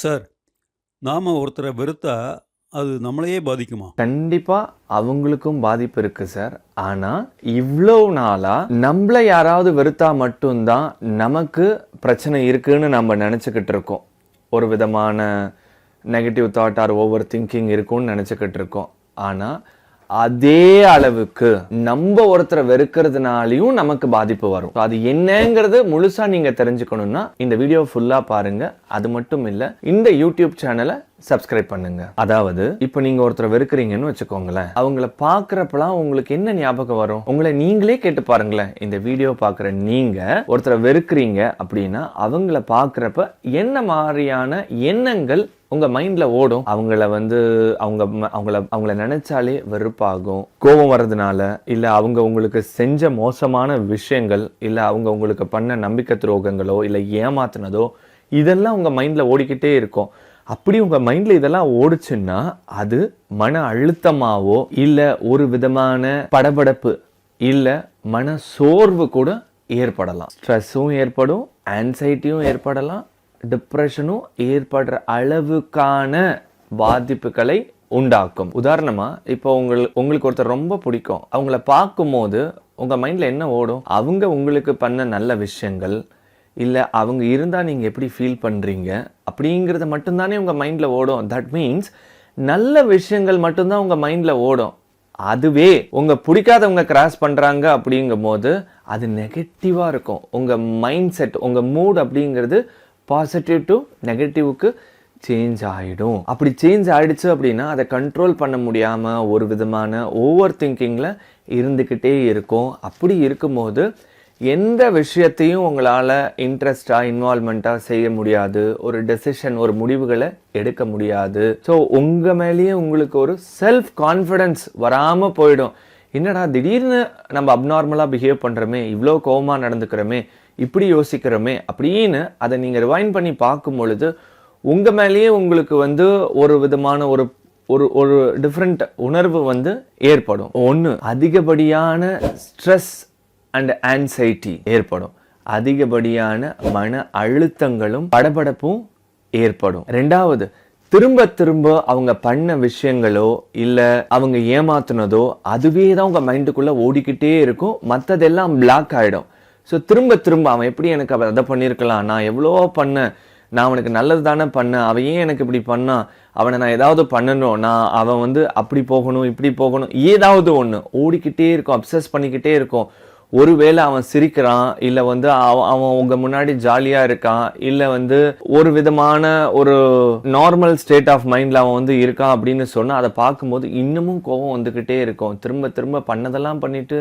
Sir நாம் ஒருத்தரை வெறுத்தா அது நம்மளையே பாதிக்குமா? கண்டிப்பாக அவங்களுக்கும் பாதிப்பு இருக்கு சார். ஆனால் இவ்வளோ நாளாக நம்மள யாராவது வெறுத்தா மட்டும்தான் நமக்கு பிரச்சனை இருக்குன்னு நம்ம நினச்சிக்கிட்டு இருக்கோம். ஒரு விதமான negative thought or over thinking இருக்கும்னு நினச்சிக்கிட்டு இருக்கோம். ஆனால் அதே அளவுக்கு நம்ம ஒருத்தரை வெறுக்கிறதுனாலையும் நமக்கு பாதிப்பு வரும். அது என்னங்கிறது முழுசா நீங்க தெரிஞ்சுக்கணும்னா இந்த வீடியோ ஃபுல்லா பாருங்க. அது மட்டும் இல்ல இந்த யூடியூப் சேனலை சப்ஸ்கிரைப் பண்ணுங்க. அதாவது இப்போ நீங்க ஒருத்தரை வெறுக்கிறீங்கன்னு வச்சுக்கோங்களேன் அவங்கள பாக்குறப்பெல்லாம் உங்களுக்கு என்ன ஞாபகம் வரும்? உங்களை நீங்களே கேட்டு பாருங்களேன். இந்த வீடியோ பார்க்குற நீங்க ஒருத்தரை வெறுக்கிறீங்க அப்படின்னா அவங்கள பார்க்குறப்ப என்ன மாதிரியான எண்ணங்கள் உங்க மைண்ட்ல ஓடும்? அவங்கள வந்து அவங்க அவங்கள அவங்கள நினைச்சாலே வெறுப்பாகும். கோபம் வர்றதுனால இல்ல அவங்க உங்களுக்கு செஞ்ச மோசமான விஷயங்கள் இல்ல அவங்க உங்களுக்கு பண்ண நம்பிக்கை துரோகங்களோ இல்ல ஏமாத்தினதோ இதெல்லாம் உங்க மைண்ட்ல ஓடிக்கிட்டே இருக்கும். அப்படி உங்கள் மைண்டில் இதெல்லாம் ஓடுச்சுன்னா அது மன அழுத்தமாவோ இல்லை ஒரு விதமான படபடப்பு இல்லை மன சோர்வு கூட ஏற்படலாம். ஸ்ட்ரெஸ்ஸும் ஏற்படும் ஆன்சைட்டியும் ஏற்படலாம் டிப்ரெஷனும் ஏற்படுற அளவுக்கான பாதிப்புகளை உண்டாக்கும். உதாரணமாக இப்போ உங்கள் உங்களுக்கு ஒருத்தர் ரொம்ப பிடிக்கும். அவங்கள பார்க்கும்போது உங்கள் மைண்டில் என்ன ஓடும்? அவங்க உங்களுக்கு பண்ண நல்ல விஷயங்கள் இல்லை அவங்க இருந்தால் நீங்கள் எப்படி ஃபீல் பண்ணுறீங்க அப்படிங்கிறத மட்டும்தானே உங்கள் மைண்டில் ஓடும். தட் மீன்ஸ் நல்ல விஷயங்கள் மட்டும்தான் உங்கள் மைண்டில் ஓடும். அதுவே உங்கள் பிடிக்காதவங்க கிராஸ் பண்ணுறாங்க அப்படிங்கும் போது அது நெகட்டிவாக இருக்கும். உங்கள் மைண்ட் செட் உங்கள் மூட் அப்படிங்கிறது பாசிட்டிவ் டு நெகட்டிவ்க்கு சேஞ்ச் ஆகிடும் அப்படி சேஞ்ச் ஆகிடுச்சு அப்படின்னா அதை கண்ட்ரோல் பண்ண முடியாமல் ஒரு விதமான ஓவர் திங்கிங்கில் இருந்துக்கிட்டே இருக்கும். அப்படி இருக்கும்போது எந்த விஷயத்தையும் உங்களால் இன்ட்ரெஸ்டாக இன்வால்மெண்ட்டாக செய்ய முடியாது. ஒரு டெசிஷன் ஒரு முடிவுகளை எடுக்க முடியாது. ஸோ உங்கள் மேலேயே உங்களுக்கு ஒரு செல்ஃப் கான்ஃபிடன்ஸ் வராமல் போயிடும். என்னடா திடீர்னு நம்ம அப்நார்மலாக பிஹேவ் பண்ணுறோமே இவ்வளோ கோவமாக நடந்துக்கிறோமே இப்படி யோசிக்கிறோமே அப்படின்னு அதை நீங்கள் ரிவைண்ட் பண்ணி பார்க்கும் பொழுது உங்கள் மேலேயே உங்களுக்கு வந்து ஒரு விதமான ஒரு ஒரு ஒரு டிஃப்ரெண்ட் உணர்வு வந்து ஏற்படும். ஒன்று அதிகப்படியான ஸ்ட்ரெஸ் அண்ட் ஆன்சைட்டி ஏற்படும். அதிகப்படியான மன அழுத்தங்களும் படபடப்பும் ஏற்படும். ரெண்டாவது திரும்ப திரும்ப அவங்க பண்ண விஷயங்களோ இல்லை அவங்க ஏமாத்தினதோ அதுவே தான் உங்கள் மைண்டுக்குள்ளே ஓடிக்கிட்டே இருக்கும். மற்றதெல்லாம் பிளாக் ஆகிடும் ஸோ திரும்ப திரும்ப அவன் எப்படி எனக்கு அவன் அதை பண்ணியிருக்கலாம் நான் எவ்வளோ பண்ணேன்? நான் அவனுக்கு நல்லது தானே பண்ணேன்? அவன் ஏன் எனக்கு இப்படி பண்ணான்? அவனை நான் ஏதாவது பண்ணணும்? நான் அவன் வந்து அப்படி போகணும் இப்படி போகணும்? ஏதாவது ஒன்று ஓடிக்கிட்டே இருக்கும் அப்சஸ் பண்ணிக்கிட்டே இருக்கும். ஒருவேளை அவன் சிரிக்கிறான் இல்லை வந்து அவன் அவன் உங்க முன்னாடி ஜாலியாக இருக்கான் இல்லை வந்து ஒரு விதமான ஒரு நார்மல் ஸ்டேட் ஆஃப் மைண்டில் அவன் வந்து இருக்கான் அப்படின்னு சொன்னால் அதை பார்க்கும்போது இன்னமும் கோவம் வந்துக்கிட்டே இருக்கும். திரும்ப திரும்ப பண்ணதெல்லாம் பண்ணிட்டு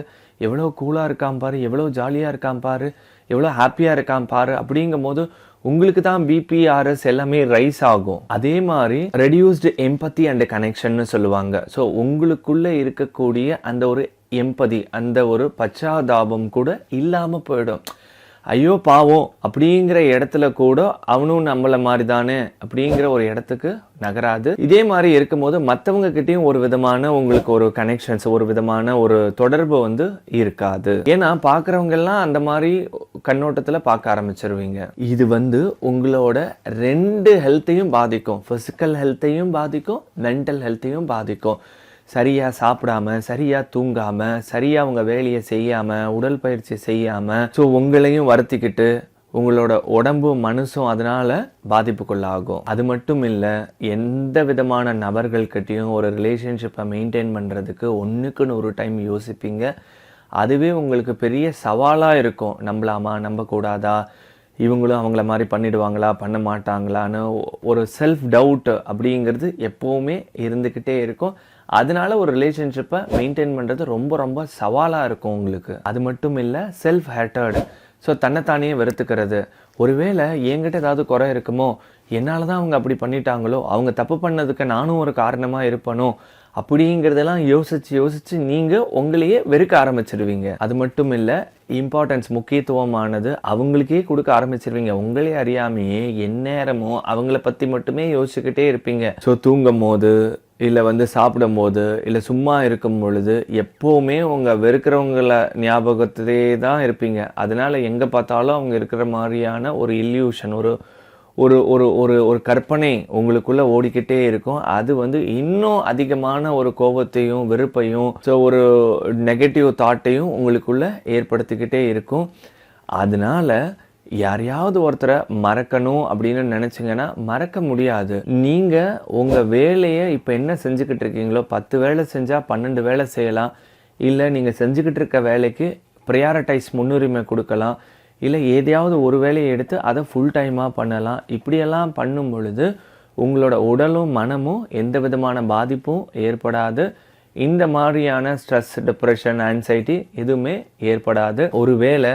எவ்வளோ கூலாக இருக்கான் பாரு எவ்வளோ ஜாலியாக இருக்கான் பாரு எவ்வளோ ஹாப்பியாக இருக்கான் பாரு அப்படிங்கும் போது உங்களுக்கு தான் பிபிஆர்எஸ் எல்லாமே ரைஸ் ஆகும். அதே மாதிரி ரெடியூஸ்டு எம்பத்தி அண்ட் கனெக்ஷன்னு சொல்லுவாங்க. ஸோ உங்களுக்குள்ளே இருக்கக்கூடிய அந்த ஒரு எம்பதி அந்த ஒரு பச்சாதாபம் கூட இல்லாமல் போயிடும். ஐயோ பாவம் அப்படிங்கிற இடத்துல கூட அவனும் நம்மளை மாதிரி தானே அப்படிங்கிற ஒரு இடத்துக்கு நகராது. இதே மாதிரி இருக்கும்போது மற்றவங்க கிட்டேயும் ஒரு விதமான உங்களுக்கு ஒரு கனெக்ஷன்ஸ் ஒரு விதமான ஒரு தொடர்பு வந்து இருக்காது. ஏன்னா பார்க்குறவங்க எல்லாம் அந்த மாதிரி கண்ணோட்டத்தில் பார்க்க ஆரம்பிச்சிருவீங்க. இது வந்து உங்களோட ரெண்டு ஹெல்த்தையும் பாதிக்கும். ஃபிசிக்கல் ஹெல்த்தையும் பாதிக்கும் மென்டல் ஹெல்த்தையும் பாதிக்கும். சரியாக சாப்பிடாம சரியாக தூங்காமல் சரியாக அவங்க வேலையை செய்யாமல் உடற்பயிற்சி செய்யாமல் ஸோ உங்களையும் வருத்திக்கிட்டு உங்களோட உடம்பும் மனசும் அதனால் பாதிப்புக்குள்ளாகும். அது மட்டும் இல்லை எந்த விதமான நபர்கள்கிட்டையும் ஒரு ரிலேஷன்ஷிப்பை மெயின்டைன் பண்ணுறதுக்கு ஒன்றுக்குன்னு ஒரு டைம் யோசிப்பீங்க. அதுவே உங்களுக்கு பெரிய சவாலாக இருக்கும். நம்பலாமா நம்பக்கூடாதா? இவங்களும் அவங்கள மாதிரி பண்ணிடுவாங்களா பண்ண மாட்டாங்களான்னு ஒரு செல்ஃப் டவுட் அப்படிங்கிறது எப்போவுமே இருந்துக்கிட்டே இருக்கும். அதனால ஒரு ரிலேஷன்ஷிப்பை மெயின்டைன் பண்ணுறது ரொம்ப ரொம்ப சவாலாக இருக்கும் உங்களுக்கு. அது மட்டும் இல்லை செல்ஃப் ஹேட்டர்டு ஸோ தன்னைத்தானே வெறுத்துக்கிறது. ஒருவேளை என்கிட்ட ஏதாவது குறை இருக்குமோ என்னால் தான் அவங்க அப்படி பண்ணிட்டாங்களோ அவங்க தப்பு பண்ணதுக்கு நானும் ஒரு காரணமாக இருப்பனோ அப்படிங்கிறதெல்லாம் யோசிச்சு யோசிச்சு நீங்கள் உங்களையே வெறுக்க ஆரம்பிச்சிடுவீங்க அது மட்டும் இல்லை இம்பார்ட்டன்ஸ் முக்கியத்துவமானது அவங்களுக்கே கொடுக்க ஆரம்பிச்சிருவீங்க. உங்களே அறியாமையே எந்நேரமோ அவங்கள பற்றி மட்டுமே யோசிச்சுக்கிட்டே இருப்பீங்க. ஸோ தூங்கும் போது இல்லை வந்து சாப்பிடும் போது இல்லை சும்மா இருக்கும் பொழுது எப்போவுமே உங்கள் வெறுக்கிறவங்கள ஞாபகத்திலே தான் இருப்பீங்க. அதனால் எங்கே பார்த்தாலும் அவங்க இருக்கிற மாதிரியான ஒரு இல்யூஷன் ஒரு ஒரு ஒரு ஒரு ஒரு கற்பனை உங்களுக்குள்ளே ஓடிக்கிட்டே இருக்கும். அது வந்து இன்னும் அதிகமான ஒரு கோபத்தையும் வெறுப்பையும் ஸோ ஒரு நெகட்டிவ் தாட்டையும் உங்களுக்குள்ளே ஏற்படுத்திக்கிட்டே இருக்கும். அதனால யாரையாவது ஒருத்தரை மறக்கணும் அப்படின்னு நினச்சிங்கன்னா மறக்க முடியாது. நீங்கள் உங்கள் வேலையை இப்போ என்ன செஞ்சுக்கிட்டு இருக்கீங்களோ பத்து வேலை செஞ்சால் பன்னெண்டு வேலை செய்யலாம். இல்லை நீங்கள் செஞ்சுக்கிட்டு இருக்க வேலைக்கு ப்ரையாரிட்டைஸ் முன்னுரிமை கொடுக்கலாம். இல்லை ஏதையாவது ஒரு வேலையை எடுத்து அதை ஃபுல் டைமாக பண்ணலாம். இப்படியெல்லாம் பண்ணும் பொழுது உங்களோட உடலும் மனமும் எந்த விதமான பாதிப்பும் ஏற்படாது. இந்த மாதிரியான ஸ்ட்ரெஸ் டிப்ரெஷன் ஆன்சைட்டி எதுவுமே ஏற்படாது. ஒருவேளை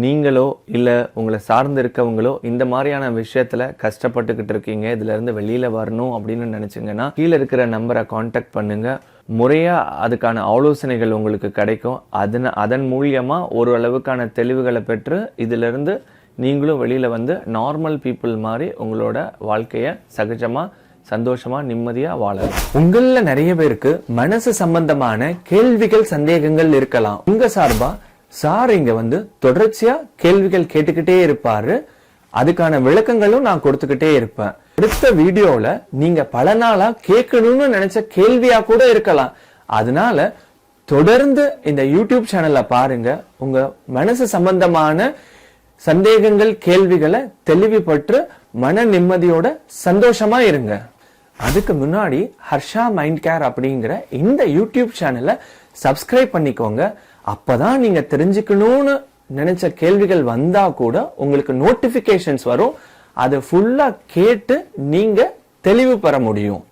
நீங்களோ இல்லை உங்களை சார்ந்து இருக்கவங்களோ இந்த மாதிரியான விஷயத்தில் கஷ்டப்பட்டுக்கிட்டு இருக்கீங்க இதுலேருந்து வெளியில் வரணும் அப்படின்னு நினச்சிங்கன்னா கீழே இருக்கிற நம்பரை காண்டாக்ட் பண்ணுங்கள் முறையாக அதுக்கான ஆலோசனைகள் உங்களுக்கு கிடைக்கும். அதன் அதன் மூலியமாக ஒரு அளவுக்கான தெளிவுகளை பெற்று இதிலிருந்து நீங்களும் வெளியில் வந்து நார்மல் பீப்புள் மாதிரி உங்களோட வாழ்க்கையை சகஜமாக சந்தோஷமாக நிம்மதியாக வாழலாம். உங்களில் நிறைய பேருக்கு மனசு சம்பந்தமான கேள்விகள் சந்தேகங்கள் இருக்கலாம். உங்கள் சார்பாக சார் இங்க வந்து தொடர்ச்சியா கேள்விகள் கேட்டுக்கிட்டே இருப்பாரு. அதுக்கான விளக்கங்களும் நான் கொடுத்துக்கிட்டே இருப்பேன். அடுத்த வீடியோல நீங்க பல நாளா கேட்கணும்னு நினைச்ச கேள்வியா கூட இருக்கலாம். அதனால தொடர்ந்து இந்த யூடியூப் சேனலை பாருங்க. உங்க மனசு சம்பந்தமான சந்தேகங்கள் கேள்விகளை தெளிவுபட்டு மன நிம்மதியோட சந்தோஷமா இருங்க. அதுக்கு முன்னாடி ஹர்ஷா மைண்ட் கேர் அப்படிங்கிற இந்த யூடியூப் சேனலை சப்ஸ்கிரைப் பண்ணிக்கோங்க. அப்பதான் நீங்க தெரிஞ்சுக்கணும்னு நினைச்ச கேள்விகள் வந்தா கூட உங்களுக்கு நோட்டிபிகேஷன்ஸ் வரும். அதை ஃபுல்லா கேட்டு நீங்க தெளிவு பெற முடியும்.